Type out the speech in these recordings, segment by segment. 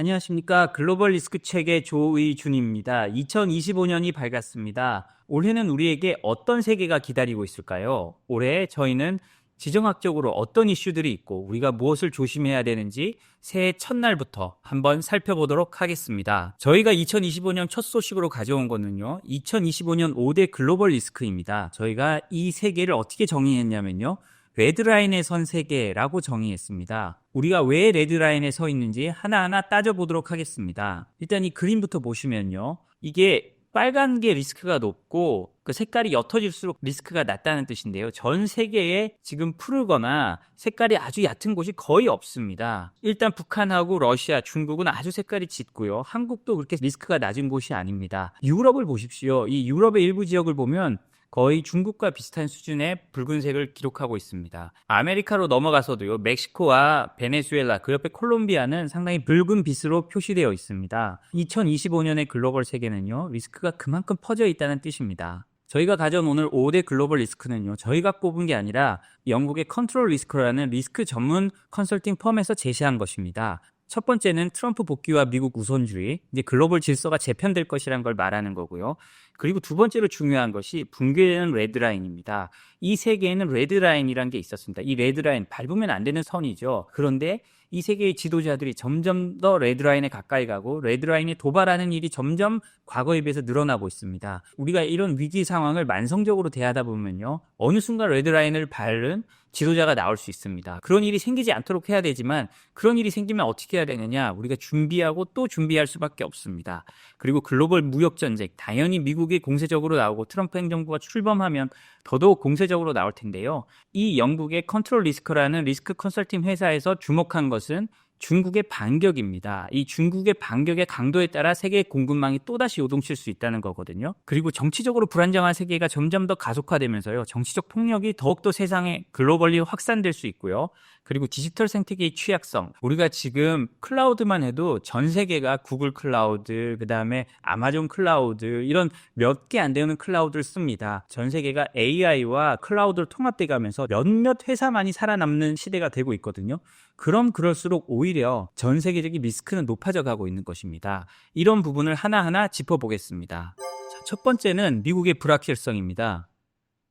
안녕하십니까. 글로벌 리스크 책의 조의준입니다. 2025년이 밝았습니다. 올해는 우리에게 어떤 세계가 기다리고 있을까요? 올해 저희는 지정학적으로 어떤 이슈들이 있고 우리가 무엇을 조심해야 되는지 새해 첫날부터 한번 살펴보도록 하겠습니다. 저희가 2025년 첫 소식으로 가져온 거는요. 2025년 5대 글로벌 리스크입니다. 저희가 이 세계를 어떻게 정의했냐면요. 레드라인에 선 세계라고 정의했습니다. 우리가 왜 레드라인에 서 있는지 하나하나 따져보도록 하겠습니다. 일단 이 그림부터 보시면요. 이게 빨간 게 리스크가 높고 그 색깔이 옅어질수록 리스크가 낮다는 뜻인데요. 전 세계에 지금 푸르거나 색깔이 아주 얕은 곳이 거의 없습니다. 일단 북한하고 러시아, 중국은 아주 색깔이 짙고요. 한국도 그렇게 리스크가 낮은 곳이 아닙니다. 유럽을 보십시오. 이 유럽의 일부 지역을 보면 거의 중국과 비슷한 수준의 붉은색을 기록하고 있습니다. 아메리카로 넘어가서도요, 멕시코와 베네수엘라, 그 옆에 콜롬비아는 상당히 붉은 빛으로 표시되어 있습니다. 2025년의 글로벌 세계는요, 리스크가 그만큼 퍼져 있다는 뜻입니다. 저희가 가져온 오늘 5대 글로벌 리스크는요, 저희가 꼽은 게 아니라 영국의 컨트롤 리스크라는 리스크 전문 컨설팅 펌에서 제시한 것입니다. 첫 번째는 트럼프 복귀와 미국 우선주의, 이제 글로벌 질서가 재편될 것이란 걸 말하는 거고요. 그리고 두 번째로 중요한 것이 붕괴되는 레드라인입니다. 이 세계에는 레드라인이란 게 있었습니다. 이 레드라인, 밟으면 안 되는 선이죠. 그런데 이 세계의 지도자들이 점점 더 레드라인에 가까이 가고 레드라인에 도발하는 일이 점점 과거에 비해서 늘어나고 있습니다. 우리가 이런 위기 상황을 만성적으로 대하다 보면요. 어느 순간 레드라인을 밟은 지도자가 나올 수 있습니다. 그런 일이 생기지 않도록 해야 되지만 그런 일이 생기면 어떻게 해야 되느냐? 우리가 준비하고 또 준비할 수밖에 없습니다. 그리고 글로벌 무역 전쟁 당연히 미국이 공세적으로 나오고 트럼프 행정부가 출범하면 더더욱 공세적으로 나올 텐데요. 이 영국의 컨트롤 리스크라는 리스크 컨설팅 회사에서 주목한 것은 중국의 반격입니다. 이 중국의 반격의 강도에 따라 세계 공급망이 또다시 요동칠 수 있다는 거거든요. 그리고 정치적으로 불안정한 세계가 점점 더 가속화되면서요. 정치적 폭력이 더욱더 세상에 글로벌리 확산될 수 있고요. 그리고 디지털 생태계의 취약성. 우리가 지금 클라우드만 해도 전 세계가 구글 클라우드, 그 다음에 아마존 클라우드, 이런 몇 개 안 되는 클라우드를 씁니다. 전 세계가 AI와 클라우드를 통합돼 가면서 몇몇 회사만이 살아남는 시대가 되고 있거든요. 그럼 그럴수록 오히려 전 세계적인 리스크는 높아져 가고 있는 것입니다. 이런 부분을 하나하나 짚어보겠습니다. 자, 첫 번째는 미국의 불확실성입니다.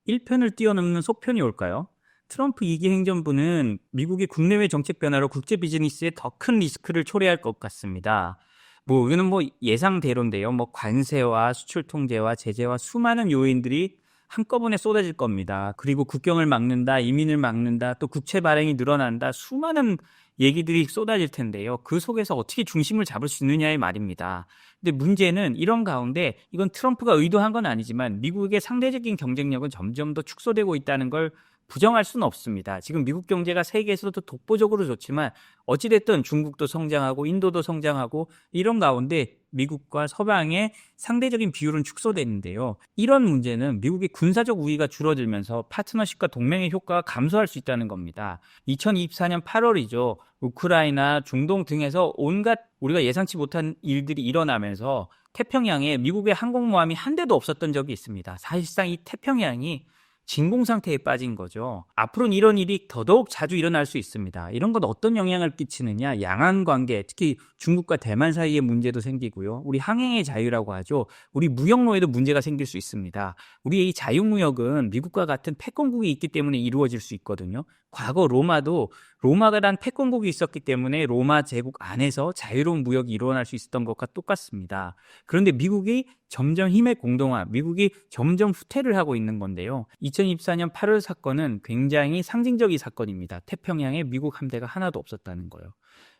1편을 뛰어넘는 속편이 올까요? 트럼프 2기 행정부는 미국의 국내외 정책 변화로 국제 비즈니스에 더 큰 리스크를 초래할 것 같습니다. 뭐 이거는 뭐 예상대로인데요. 뭐 관세와 수출 통제와 제재와 수많은 요인들이 한꺼번에 쏟아질 겁니다. 그리고 국경을 막는다, 이민을 막는다, 또 국채 발행이 늘어난다, 수많은 얘기들이 쏟아질 텐데요. 그 속에서 어떻게 중심을 잡을 수 있느냐의 말입니다. 근데 문제는 이런 가운데 이건 트럼프가 의도한 건 아니지만 미국의 상대적인 경쟁력은 점점 더 축소되고 있다는 걸 부정할 수는 없습니다. 지금 미국 경제가 세계에서도 독보적으로 좋지만 어찌됐든 중국도 성장하고 인도도 성장하고 이런 가운데 미국과 서방의 상대적인 비율은 축소되는데요. 이런 문제는 미국의 군사적 우위가 줄어들면서 파트너십과 동맹의 효과가 감소할 수 있다는 겁니다. 2024년 8월이죠. 우크라이나, 중동 등에서 온갖 우리가 예상치 못한 일들이 일어나면서 태평양에 미국의 항공모함이 한 대도 없었던 적이 있습니다. 사실상 이 태평양이 진공 상태에 빠진 거죠. 앞으로는 이런 일이 더더욱 자주 일어날 수 있습니다. 이런 건 어떤 영향을 끼치느냐? 양안 관계, 특히 중국과 대만 사이의 문제도 생기고요. 우리 항행의 자유라고 하죠. 우리 무역로에도 문제가 생길 수 있습니다. 우리 이 자유무역은 미국과 같은 패권국이 있기 때문에 이루어질 수 있거든요. 과거 로마도 로마가 패권국이 있었기 때문에 로마 제국 안에서 자유로운 무역이 일어날 수 있었던 것과 똑같습니다. 그런데 미국이 점점 힘의 공동화, 미국이 점점 후퇴를 하고 있는 건데요. 2024년 8월 사건은 굉장히 상징적인 사건입니다. 태평양에 미국 함대가 하나도 없었다는 거예요.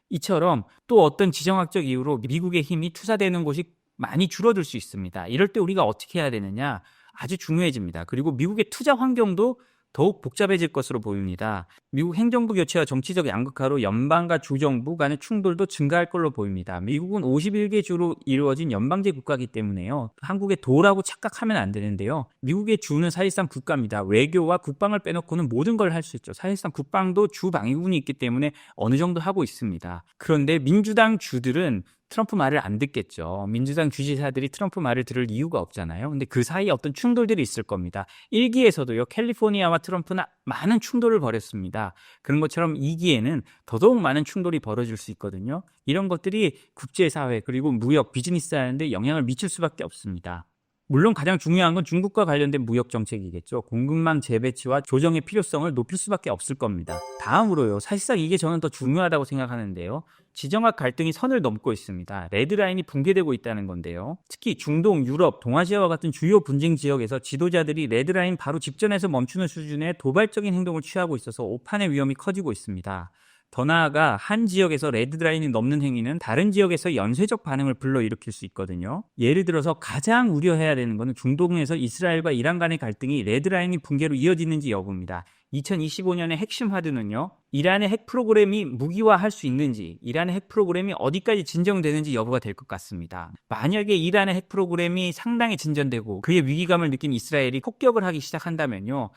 이처럼 또 어떤 지정학적 이유로 미국의 힘이 투사되는 곳이 많이 줄어들 수 있습니다. 이럴 때 우리가 어떻게 해야 되느냐? 아주 중요해집니다. 그리고 미국의 투자 환경도 더욱 복잡해질 것으로 보입니다. 미국 행정부 교체와 정치적 양극화로 연방과 주정부 간의 충돌도 증가할 걸로 보입니다. 미국은 51개 주로 이루어진 연방제 국가이기 때문에요. 한국의 도라고 착각하면 안 되는데요. 미국의 주는 사실상 국가입니다. 외교와 국방을 빼놓고는 모든 걸 할 수 있죠. 사실상 국방도 주 방위군이 있기 때문에 어느 정도 하고 있습니다. 그런데 민주당 주들은 트럼프 말을 안 듣겠죠. 민주당 주지사들이 트럼프 말을 들을 이유가 없잖아요. 근데 그 사이에 어떤 충돌들이 있을 겁니다. 1기에서도요, 캘리포니아와 트럼프는 많은 충돌을 벌였습니다. 그런 것처럼 2기에는 더더욱 많은 충돌이 벌어질 수 있거든요. 이런 것들이 국제사회, 그리고 무역, 비즈니스 하는데 영향을 미칠 수밖에 없습니다. 물론 가장 중요한 건 중국과 관련된 무역 정책이겠죠. 공급망 재배치와 조정의 필요성을 높일 수밖에 없을 겁니다. 다음으로요. 사실상 이게 저는 더 중요하다고 생각하는데요. 지정학 갈등이 선을 넘고 있습니다. 레드라인이 붕괴되고 있다는 건데요. 특히 중동, 유럽, 동아시아와 같은 주요 분쟁 지역에서 지도자들이 레드라인 바로 직전에서 멈추는 수준의 도발적인 행동을 취하고 있어서 오판의 위험이 커지고 있습니다. 더 나아가 한 지역에서 레드라인이 넘는 행위는 다른 지역에서 연쇄적 반응을 불러일으킬 수 있거든요. 예를 들어서 가장 우려해야 되는 것은 중동에서 이스라엘과 이란 간의 갈등이 레드라인이 붕괴로 이어지는지 여부입니다. 2025년의 핵심 화두는요. 이란의 핵 프로그램이 무기화할 수 있는지, 이란의 핵 프로그램이 어디까지 진정되는지 여부가 될 것 같습니다. 만약에 이란의 핵 프로그램이 상당히 진전되고 그의 위기감을 느낀 이스라엘이 폭격을 하기 시작한다면요.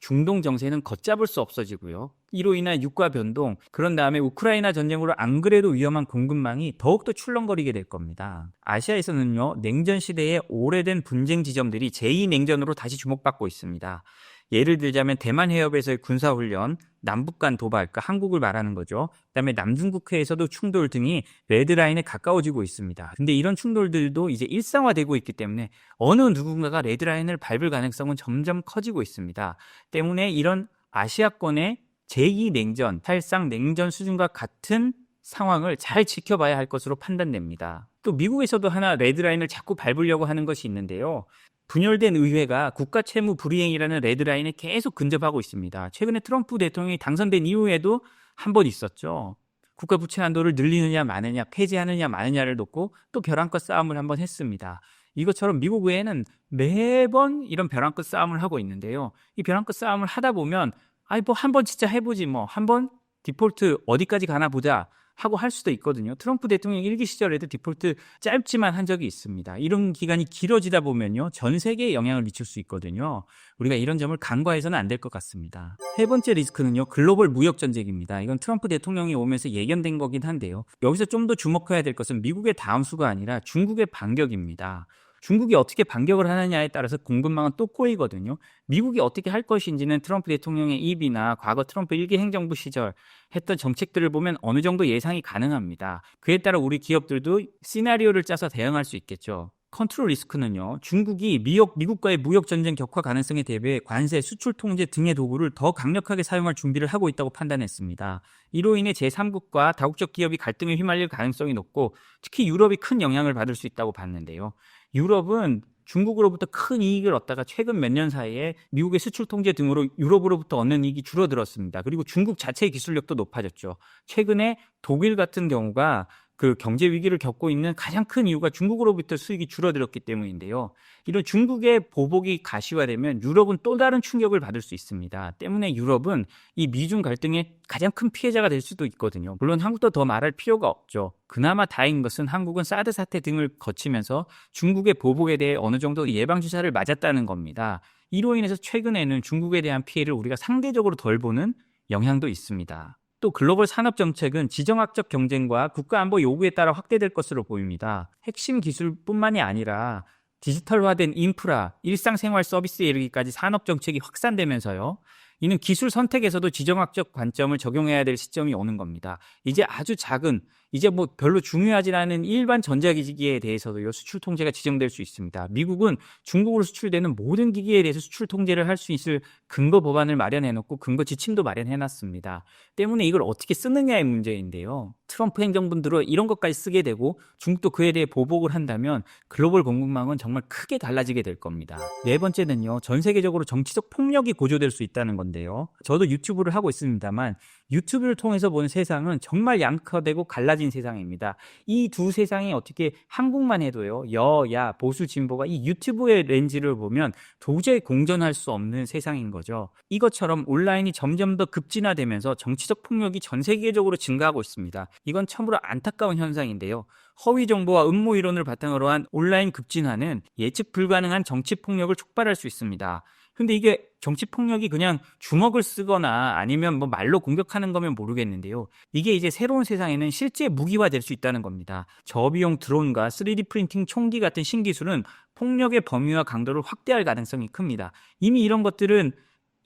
중동 정세는 걷잡을 수 없어지고요. 이로 인한 유가 변동, 그런 다음에 우크라이나 전쟁으로 안 그래도 위험한 공급망이 더욱더 출렁거리게 될 겁니다. 아시아에서는요, 냉전 시대의 오래된 분쟁 지점들이 제2냉전으로 다시 주목받고 있습니다. 예를 들자면 대만 해협에서의 군사훈련, 남북 간 도발, 그러니까 한국을 말하는 거죠. 그다음에 남중국해에서도 충돌 등이 레드라인에 가까워지고 있습니다. 근데 이런 충돌들도 이제 일상화되고 있기 때문에 어느 누군가가 레드라인을 밟을 가능성은 점점 커지고 있습니다. 때문에 이런 아시아권의 제2냉전, 사실상 냉전 수준과 같은 상황을 잘 지켜봐야 할 것으로 판단됩니다. 또 미국에서도 하나 레드라인을 자꾸 밟으려고 하는 것이 있는데요. 분열된 의회가 국가 채무 불이행이라는 레드라인에 계속 근접하고 있습니다. 최근에 트럼프 대통령이 당선된 이후에도 한 번 있었죠. 국가 부채 한도를 늘리느냐 마느냐, 폐지하느냐 마느냐를 놓고 또 벼랑끝 싸움을 한 번 했습니다. 이것처럼 미국 의회는 매번 이런 벼랑끝 싸움을 하고 있는데요. 이 벼랑끝 싸움을 하다 보면 아이 뭐 한 번 진짜 해보지 뭐 한 번 디폴트 어디까지 가나 보자 하고 할 수도 있거든요. 트럼프 대통령 일기 시절에도 디폴트 짧지만 한 적이 있습니다. 이런 기간이 길어지다 보면요. 전 세계에 영향을 미칠 수 있거든요. 우리가 이런 점을 간과해서는 안 될 것 같습니다. 세 번째 리스크는요. 글로벌 무역 전쟁입니다. 이건 트럼프 대통령이 오면서 예견된 거긴 한데요. 여기서 좀 더 주목해야 될 것은 미국의 다음 수가 아니라 중국의 반격입니다. 중국이 어떻게 반격을 하느냐에 따라서 공급망은 또 꼬이거든요. 미국이 어떻게 할 것인지는 트럼프 대통령의 입이나 과거 트럼프 일기 행정부 시절 했던 정책들을 보면 어느 정도 예상이 가능합니다. 그에 따라 우리 기업들도 시나리오를 짜서 대응할 수 있겠죠. 컨트롤 리스크는요. 중국이 미역, 미국과의 무역 전쟁 격화 가능성에 대비해 관세, 수출 통제 등의 도구를 더 강력하게 사용할 준비를 하고 있다고 판단했습니다. 이로 인해 제3국과 다국적 기업이 갈등에 휘말릴 가능성이 높고 특히 유럽이 큰 영향을 받을 수 있다고 봤는데요. 유럽은 중국으로부터 큰 이익을 얻다가 최근 몇 년 사이에 미국의 수출 통제 등으로 유럽으로부터 얻는 이익이 줄어들었습니다. 그리고 중국 자체의 기술력도 높아졌죠. 최근에 독일 같은 경우가 그 경제 위기를 겪고 있는 가장 큰 이유가 중국으로부터 수익이 줄어들었기 때문인데요. 이런 중국의 보복이 가시화되면 유럽은 또 다른 충격을 받을 수 있습니다. 때문에 유럽은 이 미중 갈등의 가장 큰 피해자가 될 수도 있거든요. 물론 한국도 더 말할 필요가 없죠. 그나마 다행인 것은 한국은 사드 사태 등을 거치면서 중국의 보복에 대해 어느 정도 예방 주사를 맞았다는 겁니다. 이로 인해서 최근에는 중국에 대한 피해를 우리가 상대적으로 덜 보는 영향도 있습니다. 또 글로벌 산업 정책은 지정학적 경쟁과 국가 안보 요구에 따라 확대될 것으로 보입니다. 핵심 기술뿐만이 아니라 디지털화된 인프라, 일상생활 서비스에 이르기까지 산업 정책이 확산되면서요. 이는 기술 선택에서도 지정학적 관점을 적용해야 될 시점이 오는 겁니다. 이제 아주 작은 이제 뭐 별로 중요하지 않은 일반 전자기기에 대해서도 요 수출 통제가 지정될 수 있습니다. 미국은 중국으로 수출되는 모든 기기에 대해서 수출 통제를 할 수 있을 근거 법안을 마련해 놓고 근거 지침도 마련해 놨습니다. 때문에 이걸 어떻게 쓰느냐의 문제인데요. 트럼프 행정분들은 이런 것까지 쓰게 되고 중국도 그에 대해 보복을 한다면 글로벌 공급망은 정말 크게 달라지게 될 겁니다. 네 번째는요. 전 세계적으로 정치적 폭력이 고조될 수 있다는 건데요. 저도 유튜브를 하고 있습니다만 유튜브를 통해서 보는 세상은 정말 양극화되고 갈라 진 세상입니다. 이 두 세상이 어떻게 한국만 해도요. 여야 보수 진보가 이 유튜브의 렌즈를 보면 도저히 공존할 수 없는 세상인 거죠. 이것처럼 온라인이 점점 더 급진화되면서 정치적 폭력이 전 세계적으로 증가하고 있습니다. 이건 참으로 안타까운 현상인데요. 허위 정보와 음모 이론을 바탕으로 한 온라인 급진화는 예측 불가능한 정치 폭력을 촉발할 수 있습니다. 근데 이게 정치 폭력이 그냥 주먹을 쓰거나 아니면 뭐 말로 공격하는 거면 모르겠는데요. 이게 이제 새로운 세상에는 실제 무기화 될 수 있다는 겁니다. 저비용 드론과 3D 프린팅 총기 같은 신기술은 폭력의 범위와 강도를 확대할 가능성이 큽니다. 이미 이런 것들은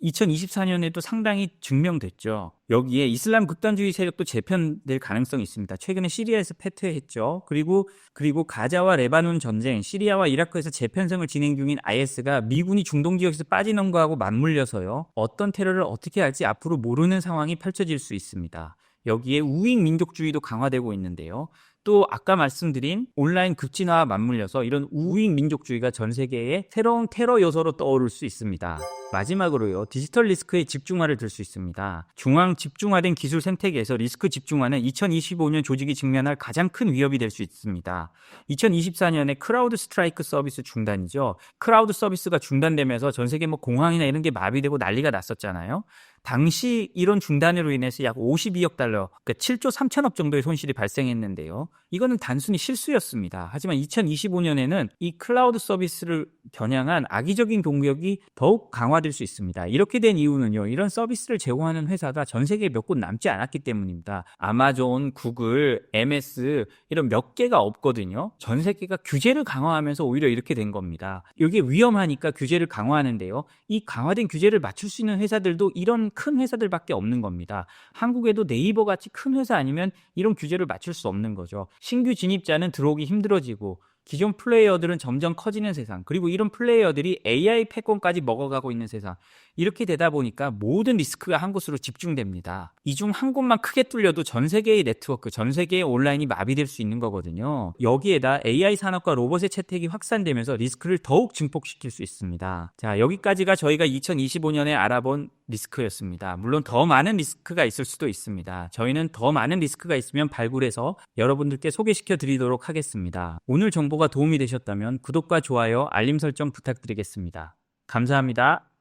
2024년에도 상당히 증명됐죠. 여기에 이슬람 극단주의 세력도 재편될 가능성이 있습니다. 최근에 시리아에서 패퇴했죠. 그리고 그리고 가자와 레바논 전쟁, 시리아와 이라크에서 재편성을 진행 중인 IS가 미군이 중동 지역에서 빠지는 거하고 맞물려서요. 어떤 테러를 어떻게 할지 앞으로 모르는 상황이 펼쳐질 수 있습니다. 여기에 우익 민족주의도 강화되고 있는데요. 또 아까 말씀드린 온라인 급진화와 맞물려서 이런 우익 민족주의가 전 세계에 새로운 테러 요소로 떠오를 수 있습니다. 마지막으로요. 디지털 리스크의 집중화를 들 수 있습니다. 중앙 집중화된 기술 생태계에서 리스크 집중화는 2025년 조직이 직면할 가장 큰 위협이 될 수 있습니다. 2024년에 크라우드 스트라이크 서비스 중단이죠. 크라우드 서비스가 중단되면서 전 세계 뭐 공항이나 이런 게 마비되고 난리가 났었잖아요. 당시 이런 중단으로 인해서 약 52억 달러, 그러니까 7조 3천억 정도의 손실이 발생했는데요. 이거는 단순히 실수였습니다. 하지만 2025년에는 이 클라우드 서비스를 겨냥한 악의적인 공격이 더욱 강화될 수 있습니다. 이렇게 된 이유는요. 이런 서비스를 제공하는 회사가 전 세계에 몇 곳 남지 않았기 때문입니다. 아마존, 구글, MS 이런 몇 개가 없거든요. 전 세계가 규제를 강화하면서 오히려 이렇게 된 겁니다. 이게 위험하니까 규제를 강화하는데요. 이 강화된 규제를 맞출 수 있는 회사들도 이런 큰 회사들밖에 없는 겁니다. 한국에도 네이버 같이 큰 회사 아니면 이런 규제를 맞출 수 없는 거죠. 신규 진입자는 들어오기 힘들어지고 기존 플레이어들은 점점 커지는 세상, 그리고 이런 플레이어들이 AI 패권까지 먹어가고 있는 세상, 이렇게 되다 보니까 모든 리스크가 한 곳으로 집중됩니다. 이 중 한 곳만 크게 뚫려도 전 세계의 네트워크, 전 세계의 온라인이 마비될 수 있는 거거든요. 여기에다 AI 산업과 로봇의 채택이 확산되면서 리스크를 더욱 증폭시킬 수 있습니다. 자, 여기까지가 저희가 2025년에 알아본 리스크였습니다. 물론 더 많은 리스크가 있을 수도 있습니다. 저희는 더 많은 리스크가 있으면 발굴해서 여러분들께 소개시켜 드리도록 하겠습니다. 오늘 정보가 도움이 되셨다면 구독과 좋아요, 알림 설정 부탁드리겠습니다. 감사합니다.